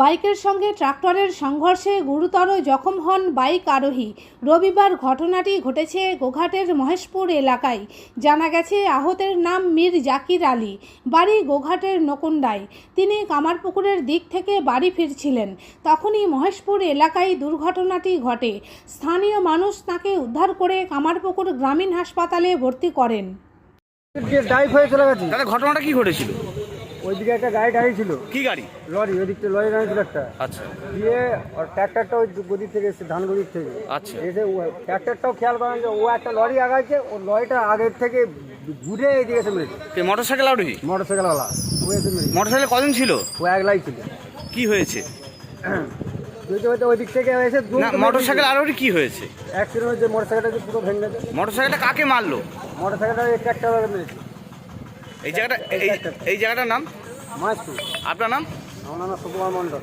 বাইকের সঙ্গে ট্রাক্টরের সংঘর্ষে গুরুতর জখম হন বাইক আরোহী। রবিবার ঘটনাটি ঘটেছে গোঘাটের মহেশপুর এলাকায়। জানা গেছে আহতের নাম মীর জাকির আলী। বাড়ি গোঘাটের নকুন্ডায়। তিনি কামারপুকুরের দিক থেকে বাড়ি ফিরছিলেন। তখনই মহেশপুর এলাকায় দুর্ঘটনাটি ঘটে। স্থানীয় মানুষ তাকে উদ্ধার করে কামারপুকুর গ্রামীণ হাসপাতালে ভর্তি করেন। দিয়ে হয়ে চলে গেছে। ঘটনাটা কি ঘটেছিল? ওইদিকে একটা গাড়ি দাঁড়িয়েছিল কি গাড়ি? লরি ওই দিকটা লরি দাঁড়িয়েছিল একটা। আচ্ছা। দিয়ে ওর ট্র্যাক্টরটা ওই গদির থেকে এসে ধান গদির থেকে। আচ্ছা। এসে ও- ট্র্যাক্টরটাও খেয়াল করেন যে ও একটা লরি আগাইছে ও লরিটা আগের থেকে ঘুরে এদিকে এসে মেরেছে। মোটরসাইকেল মোটর সাইকেলওয়ালা ও এসে মেরেছে। মোটরসাইকেল কজন ছিল? ও একলাই ছিল। কি হয়েছে? মোটরসাইকেল আরোহী কি হয়েছে? অ্যাক্সিডেন্ট হয়েছে মোটর সাইকেলটা পুরো ভেঙে গেছে। মোটরসাইকেলটা কাকে মারলো? মোটর সাইকেলটা ট্র্যাক্টর মেরেছে। এই জায়গাটা এই জায়গাটার নাম? আপনার নাম? আমার নাম সুকুমার মণ্ডল।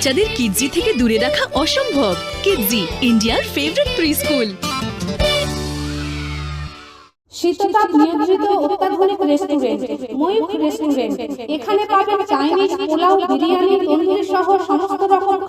বাচ্চাদের কিডজি থেকে দূরে রাখা অসম্ভব। কিডজি, ইন্ডিয়ার ফেভারিট প্রি স্কুল শীততাপ নিয়ন্ত্রিত অত্যাধুনিক রেস্টুরেন্ট ময়ূখ রেস্টুরেন্ট এখানে পাবেন চাইনিজ পোলাও, বিরিয়ানি, তন্দুরি